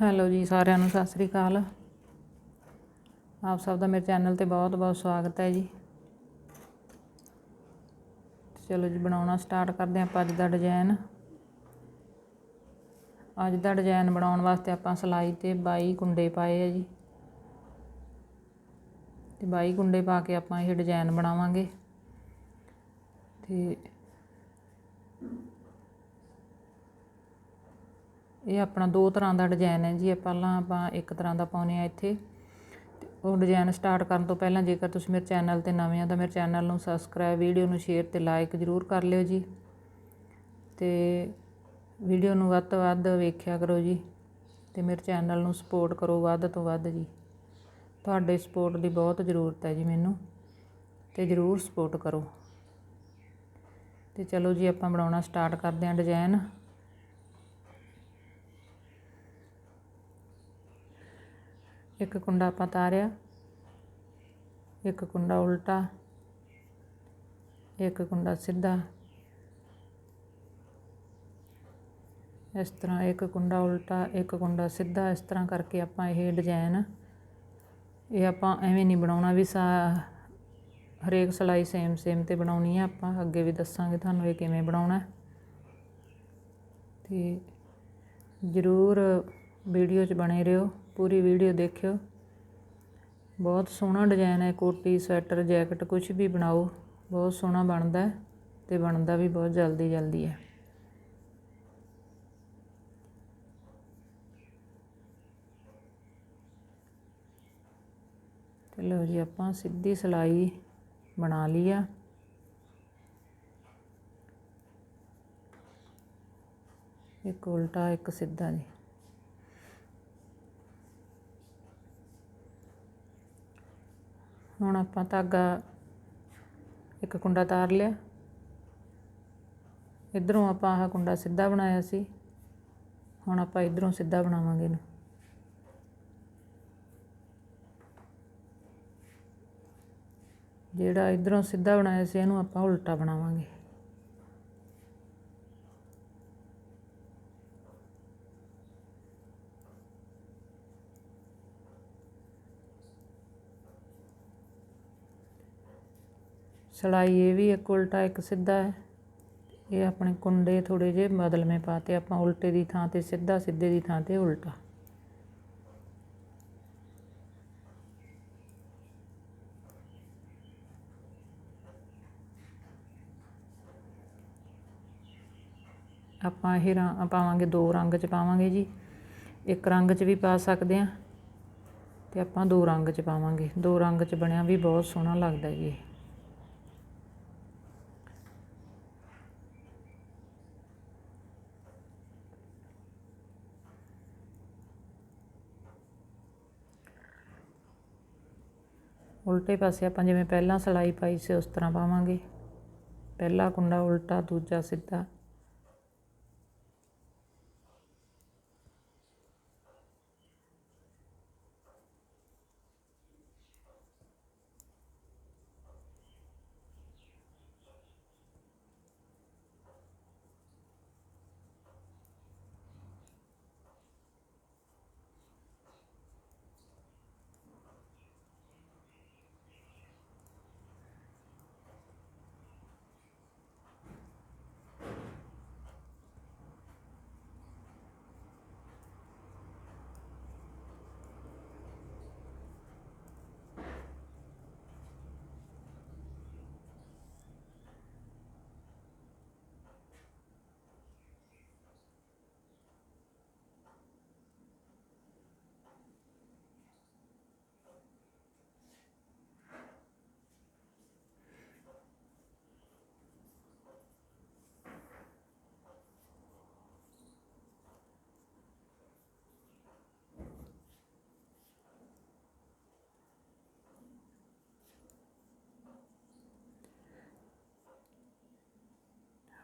Hello ਜੀ ਸਾਰਿਆਂ ਨੂੰ, ਸਤਿ ਸ੍ਰੀ ਅਕਾਲ। ਆਪ ਸਭ ਦਾ ਮੇਰੇ ਚੈਨਲ ਤੇ ਬਹੁਤ ਬਹੁਤ ਸਵਾਗਤ ਹੈ ਜੀ। ਚਲੋ ਜੀ, ਬਣਾਉਣਾ ਸਟਾਰਟ ਕਰਦੇ ਹਾਂ ਆਪਾਂ ਅੱਜ ਦਾ ਡਿਜ਼ਾਈਨ ਅੱਜ ਦਾ ਡਿਜ਼ਾਈਨ ਬਣਾਉਣ ਵਾਸਤੇ ਆਪਾਂ ਸਲਾਈ ਤੇ 22 ਕੁੰਡੇ ਪਾਏ ਆ ਜੀ। ਤੇ 22 ਕੁੰਡੇ ਪਾ ਕੇ ਆਪਾਂ ਇਹ ਡਿਜ਼ਾਈਨ ਬਣਾਵਾਂਗੇ। ਤੇ ਇਹ ਆਪਣਾ ਦੋ ਤਰ੍ਹਾਂ ਦਾ ਡਿਜ਼ਾਈਨ ਹੈ ਜੀ ਪਹਿਲਾਂ ਆਪਾਂ ਇੱਕ ਤਰ੍ਹਾਂ ਦਾ ਪਾਉਨੇ ਆ ਇੱਥੇ। ਤੇ ਉਹ ਡਿਜ਼ਾਈਨ ਸਟਾਰਟ ਕਰਨ ਤੋਂ ਪਹਿਲਾਂ ਜੇਕਰ ਤੁਸੀਂ ਮੇਰੇ ਚੈਨਲ ਤੇ ਨਵੇਂ ਆ ਤਾਂ ਮੇਰੇ ਚੈਨਲ ਨੂੰ ਸਬਸਕ੍ਰਾਈਬ ਵੀਡੀਓ ਨੂੰ ਸ਼ੇਅਰ ਤੇ ਲਾਈਕ ਜ਼ਰੂਰ ਕਰ ਲਿਓ ਜੀ। ਤੇ ਵੀਡੀਓ ਨੂੰ ਵੱਧ ਤੋਂ ਵੱਧ ਵੇਖਿਆ ਕਰੋ ਜੀ ਤੇ ਮੇਰੇ ਚੈਨਲ ਨੂੰ ਸਪੋਰਟ ਕਰੋ ਵੱਧ ਤੋਂ ਵੱਧ ਜੀ। ਤੁਹਾਡੇ ਸਪੋਰਟ ਦੀ ਬਹੁਤ ਜ਼ਰੂਰਤ ਹੈ ਜੀ ਮੈਨੂੰ ਤੇ ਜ਼ਰੂਰ ਸਪੋਰਟ ਕਰੋ। ਤੇ ਚਲੋ ਜੀ ਆਪਾਂ ਬਣਾਉਣਾ ਸਟਾਰਟ ਕਰਦੇ ਹਾਂ ਡਿਜ਼ਾਈਨ ਇੱਕ ਕੁੰਡਾ ਆਪਾਂ ਤਾਰਿਆ, ਇੱਕ ਕੁੰਡਾ ਉਲਟਾ, ਇੱਕ ਕੁੰਡਾ ਸਿੱਧਾ। ਇਸ ਤਰ੍ਹਾਂ ਇੱਕ ਕੁੰਡਾ ਉਲਟਾ, ਇੱਕ ਕੁੰਡਾ ਸਿੱਧਾ, ਇਸ ਤਰ੍ਹਾਂ ਕਰਕੇ ਆਪਾਂ ਇਹ ਡਿਜ਼ਾਈਨ ਇਹ ਆਪਾਂ ਐਵੇਂ ਨਹੀਂ ਬਣਾਉਣਾ ਵੀ ਸਾ, ਹਰੇਕ ਸਲਾਈ ਸੇਮ ਸੇਮ ਤੇ ਬਣਾਉਣੀ ਆ ਆਪਾਂ। ਅੱਗੇ ਵੀ ਦੱਸਾਂਗੇ ਤੁਹਾਨੂੰ ਇਹ ਕਿਵੇਂ ਬਣਾਉਣਾ। ਤੇ ਜ਼ਰੂਰ ਵੀਡੀਓ 'ਚ ਬਣੇ ਰਹੋ। ਪੂਰੀ ਵੀਡੀਓ ਦੇਖਿਓ। ਬਹੁਤ ਸੋਹਣਾ ਡਿਜ਼ਾਈਨ ਹੈ ਕੋਟੀ ਸਵੈਟਰ, ਜੈਕਟ ਕੁਝ ਵੀ ਬਣਾਓ, ਬਹੁਤ ਸੋਹਣਾ ਬਣਦਾ ਤੇ ਬਣਦਾ ਵੀ ਬਹੁਤ ਜਲਦੀ ਜਲਦੀ ਹੈ। ਚਲੋ ਜੀ, ਆਪਾਂ ਸਿੱਧੀ ਸਲਾਈ ਬਣਾ ਲਈ ਆ। ਇੱਕ ਉਲਟਾ, ਇੱਕ ਸਿੱਧਾ ਜੀ। ਹੁਣ ਆਪਾਂ ਧਾਗਾ ਇੱਕ ਕੁੰਡਾ ਤਾਰ ਲਿਆ। ਇਧਰੋਂ ਆਪਾਂ ਆਹ ਕੁੰਡਾ ਸਿੱਧਾ ਬਣਾਇਆ ਸੀ। ਹੁਣ ਆਪਾਂ ਇਧਰੋਂ ਸਿੱਧਾ ਬਣਾਵਾਂਗੇ ਇਹਨੂੰ। ਜਿਹੜਾ ਇਧਰੋਂ ਸਿੱਧਾ ਬਣਾਇਆ ਸੀ, ਇਹਨੂੰ ਆਪਾਂ ਉਲਟਾ ਬਣਾਵਾਂਗੇ। ਸਿਲਾਈ ਇਹ ਵੀ ਇੱਕ ਉਲਟਾ, ਇੱਕ ਸਿੱਧਾ ਹੈ। ਇਹ ਆਪਣੇ ਕੁੰਡੇ ਥੋੜ੍ਹੇ ਜਿਹੇ ਬਦਲਵੇਂ ਪਾਤੇ ਆਪਾਂ ਉਲਟੇ ਦੀ ਥਾਂ ਤੇ ਸਿੱਧਾ, ਸਿੱਧੇ ਦੀ ਥਾਂ ਤੇ ਉਲਟਾ। ਆਪਾਂ ਇਹ ਰੰਗ ਪਾਵਾਂਗੇ ਦੋ ਰੰਗ ਚ ਪਾਵਾਂਗੇ ਜੀ। ਇੱਕ ਰੰਗ ਚ ਵੀ ਪਾ ਸਕਦੇ ਆ ਤੇ ਆਪਾਂ ਦੋ ਰੰਗ ਚ ਪਾਵਾਂਗੇ। ਦੋ ਰੰਗ ਚ ਬਣਿਆ ਵੀ ਬਹੁਤ ਸੋਹਣਾ ਲੱਗਦਾ ਜੀ ਇਹ। ਉਲਟੇ ਪਾਸੇ ਆਪਾਂ ਜਿਵੇਂ ਪਹਿਲਾਂ ਸਲਾਈ ਪਾਈ ਸੀ ਉਸ ਤਰ੍ਹਾਂ ਪਾਵਾਂਗੇ। ਪਹਿਲਾ ਕੁੰਡਾ ਉਲਟਾ, ਦੂਜਾ ਸਿੱਧਾ।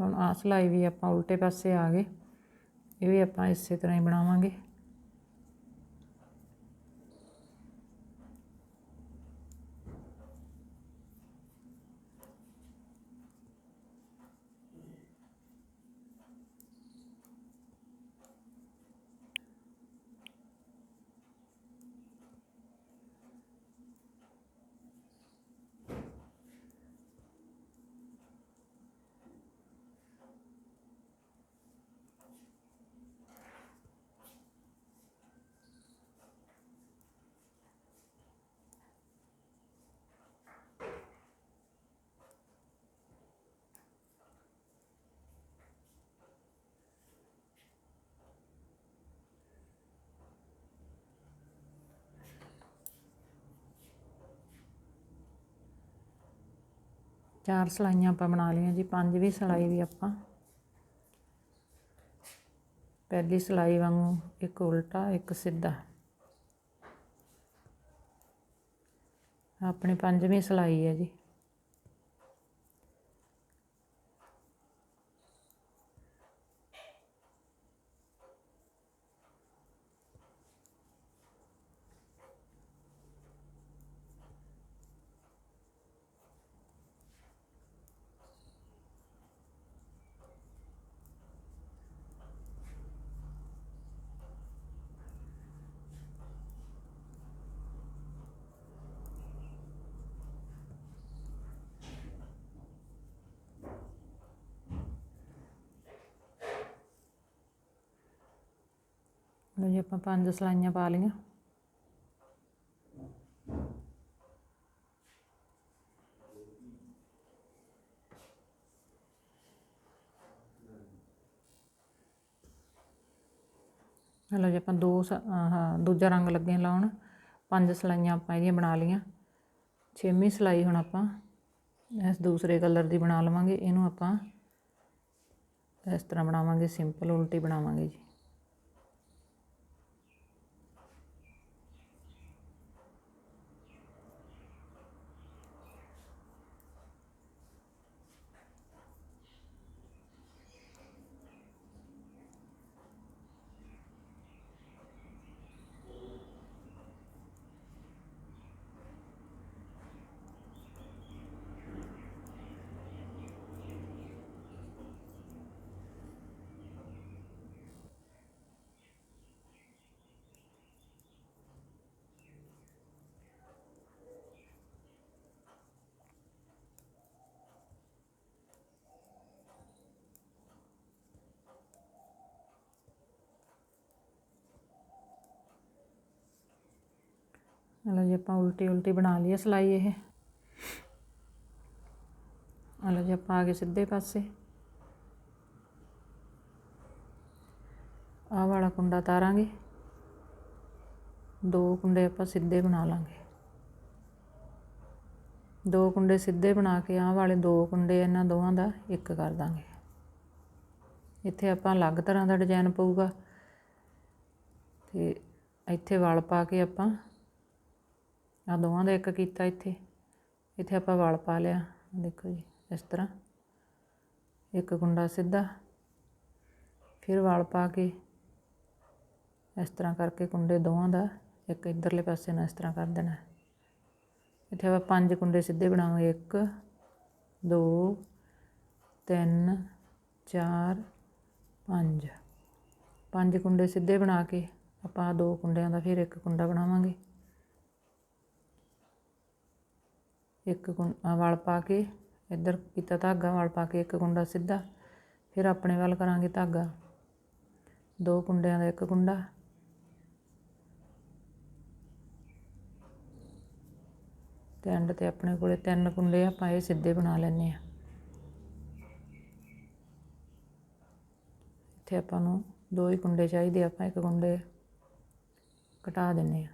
ਹੁਣ ਆਹ ਸਲਾਈ ਵੀ ਆਪਾਂ ਉਲਟੇ ਪਾਸੇ ਆ ਗਏ। ਇਹ ਵੀ ਆਪਾਂ ਇਸੇ ਤਰ੍ਹਾਂ ਹੀ ਬਣਾਵਾਂਗੇ। ਚਾਰ ਸਲਾਈਆਂ ਆਪਾਂ ਬਣਾ ਲਈਆਂ ਜੀ ਪੰਜਵੀਂ ਸਲਾਈ ਵੀ ਆਪਾਂ। ਪਹਿਲੀ ਸਲਾਈ ਵਾਂਗੂ ਇੱਕ ਉਲਟਾ, ਇੱਕ ਸਿੱਧਾ। ਆਪਣੀ ਪੰਜਵੀਂ ਸਲਾਈ ਹੈ ਜੀ। ਲਓ ਜੀ, ਆਪਾਂ ਪੰਜ ਸਲਾਈਆਂ ਪਾ ਲਈਆਂ। ਲਓ ਜੀ, ਆਪਾਂ ਦੋ ਸ- ਆਹ ਦੂਜਾ ਰੰਗ ਲੱਗੇ ਲਾਉਣ। ਪੰਜ ਸਲਾਈਆਂ ਆਪਾਂ ਇਹਦੀਆਂ ਬਣਾ ਲਈਆਂ। ਛੇਵੀਂ ਸਲਾਈ ਹੁਣ ਆਪਾਂ ਇਸ ਦੂਸਰੇ ਕਲਰ ਦੀ ਬਣਾ ਲਵਾਂਗੇ। ਇਹਨੂੰ ਆਪਾਂ ਇਸ ਤਰ੍ਹਾਂ ਬਣਾਵਾਂਗੇ, ਸਿੰਪਲ, ਉਲਟੀ ਬਣਾਵਾਂਗੇ ਜੀ। ਲਓ ਜੀ, ਆਪਾਂ ਉਲਟੀ ਉਲਟੀ ਬਣਾ ਲਈਏ ਹੈ ਸਲਾਈ ਇਹ। ਲਓ ਜੀ, ਆਪਾਂ ਆ ਗਏ ਸਿੱਧੇ ਪਾਸੇ। ਆਹ ਵਾਲਾ ਕੁੰਡਾ ਤਾਰਾਂਗੇ। ਦੋ ਕੁੰਡੇ ਆਪਾਂ ਸਿੱਧੇ ਬਣਾ ਲਾਂਗੇ। ਦੋ ਕੁੰਡੇ ਸਿੱਧੇ ਬਣਾ ਕੇ ਆਹ ਵਾਲੇ ਦੋ ਕੁੰਡੇ ਇਹਨਾਂ ਦੋਵਾਂ ਦਾ ਇੱਕ ਕਰ ਦਾਂਗੇ। ਇੱਥੇ ਆਪਾਂ ਅਲੱਗ ਤਰ੍ਹਾਂ ਦਾ ਡਿਜ਼ਾਈਨ ਪਊਗਾ। ਤੇ ਇੱਥੇ ਵਾਲ ਪਾ ਕੇ ਆਪਾਂ ਆ ਦੋਵਾਂ ਦਾ ਇੱਕ ਕੀਤਾ ਇੱਥੇ। ਇੱਥੇ ਆਪਾਂ ਵਲ ਪਾ ਲਿਆ। ਦੇਖੋ ਜੀ, ਇਸ ਤਰ੍ਹਾਂ। ਇੱਕ ਕੁੰਡਾ ਸਿੱਧਾ, ਫਿਰ ਵਲ ਪਾ ਕੇ ਇਸ ਤਰ੍ਹਾਂ ਕਰਕੇ ਕੁੰਡੇ ਦੋਵਾਂ ਦਾ, ਇੱਕ ਇਧਰਲੇ ਪਾਸੇ ਨਾਲ ਇਸ ਤਰ੍ਹਾਂ ਕਰ ਦੇਣਾ। ਇੱਥੇ ਆਪਾਂ ਪੰਜ ਕੁੰਡੇ ਸਿੱਧੇ ਬਣਾਵਾਂਗੇ। 1 2 3 4 5 ਪੰਜ ਕੁੰਡੇ ਸਿੱਧੇ ਬਣਾ ਕੇ ਆਪਾਂ ਦੋ ਕੁੰਡਿਆਂ ਦਾ ਫਿਰ ਇੱਕ ਕੁੰਡਾ ਬਣਾਵਾਂਗੇ। ਇੱਕ ਕੁੰ- ਵਲ ਪਾ ਕੇ ਇੱਧਰ ਕੀਤਾ ਧਾਗਾ, ਵਲ ਪਾ ਕੇ ਇੱਕ ਕੁੰਡਾ ਸਿੱਧਾ, ਫਿਰ ਆਪਣੇ ਵੱਲ ਕਰਾਂਗੇ ਧਾਗਾ। ਦੋ ਕੁੰਡਿਆਂ ਦਾ ਇੱਕ ਕੁੰਡਾ। ਤੇ ਐਂਡ ਤੇ ਆਪਣੇ ਕੋਲੇ ਤਿੰਨ ਕੁੰਡੇ ਆਪਾਂ ਇਹ ਸਿੱਧੇ ਬਣਾ ਲੈਣੇ ਆ ਇੱਥੇ ਆਪਾਂ ਨੂੰ ਦੋ ਹੀ ਕੁੰਡੇ ਚਾਹੀਦੇ, ਆਪਾਂ ਇੱਕ ਕੁੰਡੇ ਘਟਾ ਦਿੰਨੇ ਆ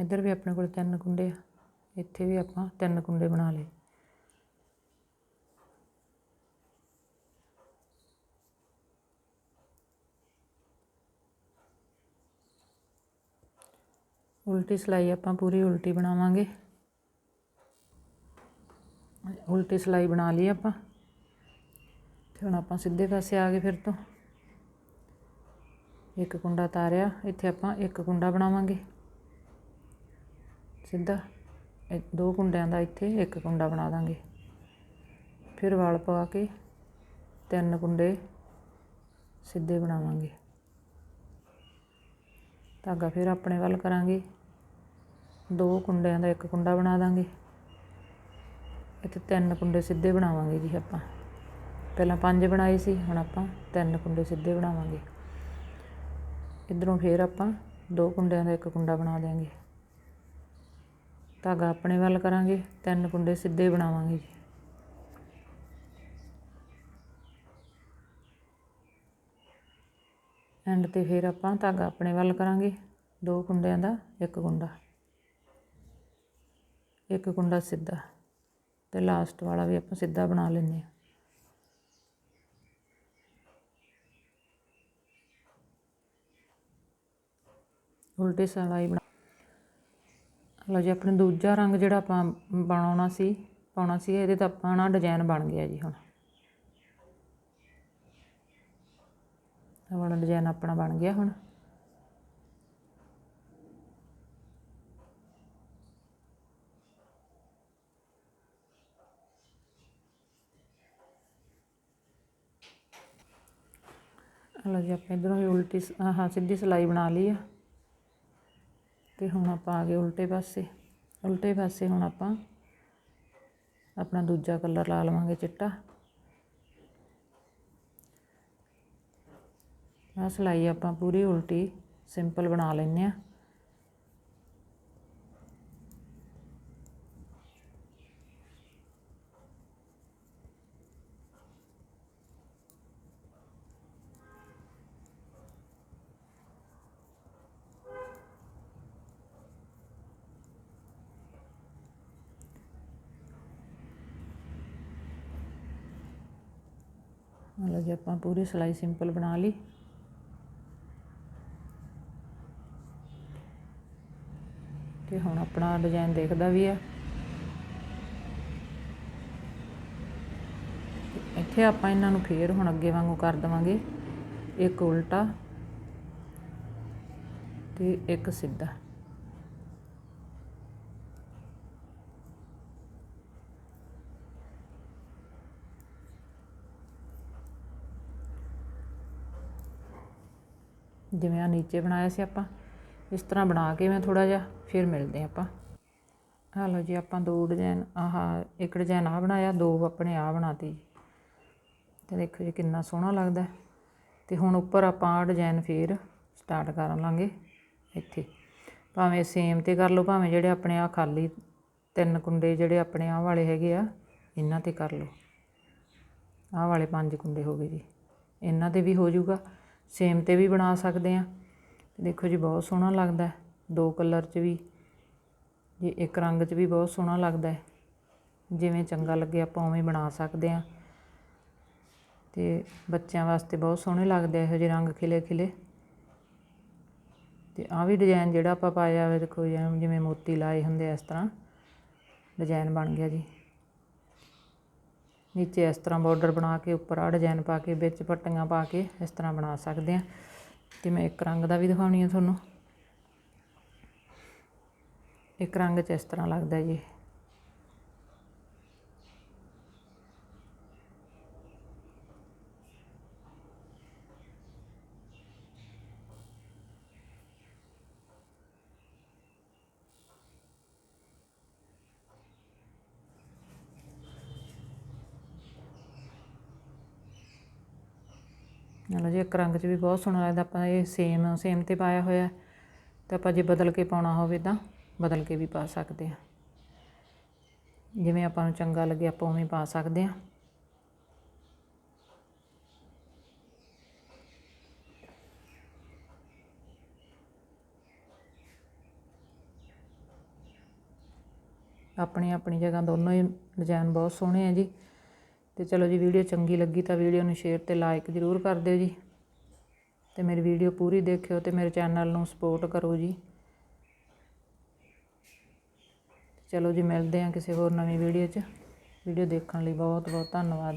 ਇੱਧਰ ਵੀ ਆਪਣੇ ਕੋਲ ਤਿੰਨ ਕੁੰਡੇ ਆ। ਇੱਥੇ ਵੀ ਆਪਾਂ ਤਿੰਨ ਕੁੰਡੇ ਬਣਾ ਲਏ। ਉਲਟੀ ਸਲਾਈ ਆਪਾਂ ਪੂਰੀ ਉਲਟੀ ਬਣਾਵਾਂਗੇ। ਉਲਟੀ ਸਲਾਈ ਬਣਾ ਲਈ ਆਪਾਂ। ਤੇ ਹੁਣ ਆਪਾਂ ਸਿੱਧੇ ਪਾਸੇ ਆ ਗਏ ਫਿਰ ਤੋਂ। ਇੱਕ ਕੁੰਡਾ ਤਾਰਿਆ। ਇੱਥੇ ਆਪਾਂ ਇੱਕ ਕੁੰਡਾ ਬਣਾਵਾਂਗੇ। ਸਿੱਧਾ, ਇਹ ਦੋ ਕੁੰਡਿਆਂ ਦਾ ਇੱਥੇ ਇੱਕ ਕੁੰਡਾ ਬਣਾ ਦਾਂਗੇ। ਫਿਰ ਵਲ ਪਾ ਕੇ ਤਿੰਨ ਕੁੰਡੇ ਸਿੱਧੇ ਬਣਾਵਾਂਗੇ। ਧਾਗਾ ਫਿਰ ਆਪਣੇ ਵੱਲ ਕਰਾਂਗੇ। ਦੋ ਕੁੰਡਿਆਂ ਦਾ ਇੱਕ ਕੁੰਡਾ ਬਣਾ ਦਾਂਗੇ। ਇੱਥੇ ਤਿੰਨ ਕੁੰਡੇ ਸਿੱਧੇ ਬਣਾਵਾਂਗੇ ਜੀ ਆਪਾਂ। ਪਹਿਲਾਂ ਪੰਜ ਬਣਾਏ ਸੀ, ਹੁਣ ਆਪਾਂ ਤਿੰਨ ਕੁੰਡੇ ਸਿੱਧੇ ਬਣਾਵਾਂਗੇ। ਇਧਰੋਂ ਫਿਰ ਆਪਾਂ ਦੋ ਕੁੰਡਿਆਂ ਦਾ ਇੱਕ ਕੁੰਡਾ ਬਣਾ ਦਿਆਂਗੇ। ਧਾਗਾ ਆਪਣੇ ਵੱਲ ਕਰਾਂਗੇ, ਤਿੰਨ ਕੁੰਡੇ ਸਿੱਧੇ ਬਣਾਵਾਂਗੇ ਜੀ। ਐਂਡ ਤੇ ਫਿਰ ਆਪਾਂ ਧਾਗਾ ਆਪਣੇ ਵੱਲ ਕਰਾਂਗੇ, ਦੋ ਕੁੰਡਿਆਂ ਦਾ, ਇੱਕ ਕੁੰਡਾ। ਇੱਕ ਕੁੰਡਾ ਸਿੱਧਾ, ਤੇ ਲਾਸਟ ਵਾਲਾ ਵੀ ਆਪਾਂ ਸਿੱਧਾ ਬਣਾ ਲੈਂਦੇ ਹਾਂ। ਉਲਟੀ ਸਲਾਈ ਬਣਾ ਲਓ ਜੀ, ਆਪਣੇ ਦੂਜਾ ਰੰਗ ਜਿਹੜਾ ਆਪਾਂ ਬਣਾਉਣਾ ਸੀ, ਪਾਉਣਾ ਸੀ, ਇਹਦੇ ਤਾਂ ਆਪਾਂ ਨਾ ਡਿਜ਼ਾਈਨ ਬਣ ਗਿਆ ਜੀ ਹੁਣ। ਇਹ ਵਾਲਾ ਡਿਜ਼ਾਈਨ ਆਪਣਾ ਬਣ ਗਿਆ ਹੁਣ। ਲਓ ਜੀ, ਆਪਾਂ ਇਧਰੋਂ ਹੀ ਉਲਟੀ ਸ- ਆਹ ਸਿੱਧੀ ਸਲਾਈ ਬਣਾ ਲਈ ਆ। ਤੇ ਹੁਣ ਆਪਾਂ ਆ ਗਏ ਉਲਟੇ ਪਾਸੇ। ਉਲਟੇ ਪਾਸੇ ਹੁਣ ਆਪਾਂ ਆਪਣਾ ਦੂਜਾ ਕਲਰ ਲਾ ਲਵਾਂਗੇ ਚਿੱਟਾ। ਆਹ ਸਲਾਈ ਆਪਾਂ ਪੂਰੀ ਉਲਟੀ ਸਿੰਪਲ ਬਣਾ ਲੈਂਦੇ ਆ ਮਤਲਬ ਜੇ, ਆਪਾਂ ਪੂਰੀ ਸਲਾਈ ਸਿੰਪਲ ਬਣਾ ਲਈ। ਤੇ ਹੁਣ ਆਪਣਾ ਡਿਜ਼ਾਈਨ ਦੇਖਦਾ ਵੀ ਆ। ਇੱਥੇ ਆਪਾਂ ਇਹਨਾਂ ਨੂੰ ਫੇਰ ਹੁਣ ਅੱਗੇ ਵਾਂਗੂ ਕਰ ਦਵਾਂਗੇ। ਇੱਕ ਉਲਟਾ ਤੇ ਇੱਕ ਸਿੱਧਾ। ਜਿਵੇਂ ਆ ਨੀਚੇ ਬਣਾਇਆ ਸੀ ਆਪਾਂ, ਇਸ ਤਰ੍ਹਾਂ ਬਣਾ ਕੇ ਮੈਂ ਥੋੜਾ ਜਿਹਾ ਫਿਰ ਮਿਲਦੇ ਹਾਂ ਆਪਾਂ। ਆ ਲਓ ਜੀ, ਆਪਾਂ ਦੋ ਡਿਜ਼ਾਈਨ ਆਹ ਇੱਕ ਡਿਜ਼ਾਈਨ ਆ ਬਣਾਇਆ, ਦੋ ਆਪਣੇ ਆ ਬਣਾਤੀ ਜੀ। ਤੇ ਦੇਖੋ ਜੀ ਕਿੰਨਾ ਸੋਹਣਾ ਲੱਗਦਾ ਹੈ। ਤੇ ਹੁਣ ਉੱਪਰ ਆਪਾਂ ਆ ਡਿਜ਼ਾਈਨ ਫੇਰ ਸਟਾਰਟ ਕਰ ਲਾਂਗੇ ਇੱਥੇ। ਭਾਵੇਂ ਸੇਮ ਤੇ ਕਰ ਲਓ, ਭਾਵੇਂ ਜਿਹੜੇ ਆਪਣੇ ਆ ਖਾਲੀ ਤਿੰਨ ਕੁੰਡੇ ਜਿਹੜੇ ਆਪਣੇ ਆ ਵਾਲੇ ਹੈਗੇ ਆ, ਇਹਨਾਂ ਤੇ ਕਰ ਲਓ। ਆਹ ਵਾਲੇ ਪੰਜ ਕੁੰਡੇ ਹੋ ਗਏ ਜੀ। ਇਹਨਾਂ ਤੇ ਵੀ ਹੋ ਜਾਊਗਾ। ਸੇਮ ਤੇ ਵੀ ਬਣਾ ਸਕਦੇ ਆ ਦੇਖੋ ਜੀ, ਬਹੁਤ ਸੋਹਣਾ ਲੱਗਦਾ ਦੋ ਕਲਰ 'ਚ ਵੀ, ਜੇ ਇੱਕ ਰੰਗ 'ਚ ਵੀ ਬਹੁਤ ਸੋਹਣਾ ਲੱਗਦਾ ਜਿਵੇਂ ਚੰਗਾ ਲੱਗੇ ਆਪਾਂ ਉਵੇਂ ਬਣਾ ਸਕਦੇ ਆ ਤੇ ਬੱਚਿਆਂ ਵਾਸਤੇ ਬਹੁਤ ਸੋਹਣੇ ਲੱਗਦੇ ਇਹੋ ਜਿਹੇ ਰੰਗ ਖਿਲੇ ਖਿਲੇ। ਤੇ ਆ ਵੀ ਡਿਜ਼ਾਈਨ ਜਿਹੜਾ ਆਪਾਂ ਪਾਇਆ ਹੋਇਆ, ਦੇਖੋ ਜਿਵੇਂ ਜਿਵੇਂ ਮੋਤੀ ਲਾਏ ਹੁੰਦੇ ਇਸ ਤਰ੍ਹਾਂ। ਡਿਜ਼ਾਈਨ ਬਣ ਗਿਆ ਜੀ। ਨੀਚੇ ਇਸ ਤਰ੍ਹਾਂ ਬਾਰਡਰ ਬਣਾ ਕੇ, ਉੱਪਰ ਆ ਡਿਜ਼ਾਈਨ ਪਾ ਕੇ, ਵਿੱਚ ਪੱਟੀਆਂ ਪਾ ਕੇ ਇਸ ਤਰ੍ਹਾਂ ਬਣਾ ਸਕਦੇ ਆ ਤੇ ਮੈਂ ਇੱਕ ਰੰਗ ਦਾ ਵੀ ਦਿਖਾਉਣੀ ਆ ਤੁਹਾਨੂੰ। ਇੱਕ ਰੰਗ 'ਚ ਇਸ ਤਰ੍ਹਾਂ ਲੱਗਦਾ ਜੀ। ਲਓ ਜੀ ਇੱਕ ਰੰਗ 'ਚ ਵੀ ਬਹੁਤ ਸੋਹਣਾ ਲੱਗਦਾ, ਆਪਾਂ ਇਹ ਸੇਮ ਸੇਮ ਤੇ ਪਾਇਆ ਹੋਇਆ ਤੇ ਆਪਾਂ ਜੇ ਬਦਲ ਕੇ ਪਾਉਣਾ ਹੋਵੇ ਤਾਂ ਬਦਲ ਕੇ ਵੀ ਪਾ ਸਕਦੇ ਹਾਂ। ਜਿਵੇਂ ਆਪਾਂ ਨੂੰ ਚੰਗਾ ਲੱਗੇ, ਆਪਾਂ ਉਵੇਂ ਪਾ ਸਕਦੇ ਹਾਂ। ਆਪਣੀ ਆਪਣੀ ਜਗ੍ਹਾ ਦੋਨੋਂ ਹੀ ਡਿਜ਼ਾਈਨ ਬਹੁਤ ਸੋਹਣੇ ਆ ਜੀ। ਤੇ ਚਲੋ ਜੀ ਵੀਡੀਓ ਚੰਗੀ ਲੱਗੀ ਤਾਂ ਵੀਡੀਓ ਨੂੰ ਸ਼ੇਅਰ ਤੇ ਲਾਈਕ ਜ਼ਰੂਰ ਕਰ ਦਿਓ ਜੀ। ਤੇ ਮੇਰੀ ਵੀਡੀਓ ਪੂਰੀ ਦੇਖਿਓ ਤੇ ਮੇਰੇ ਚੈਨਲ ਨੂੰ ਸਪੋਰਟ ਕਰੋ ਜੀ। ਚਲੋ ਜੀ ਮਿਲਦੇ ਹਾਂ ਕਿਸੇ ਹੋਰ ਨਵੀਂ ਵੀਡੀਓ 'ਚ। ਵੀਡੀਓ ਦੇਖਣ ਲਈ ਬਹੁਤ ਬਹੁਤ ਧੰਨਵਾਦ।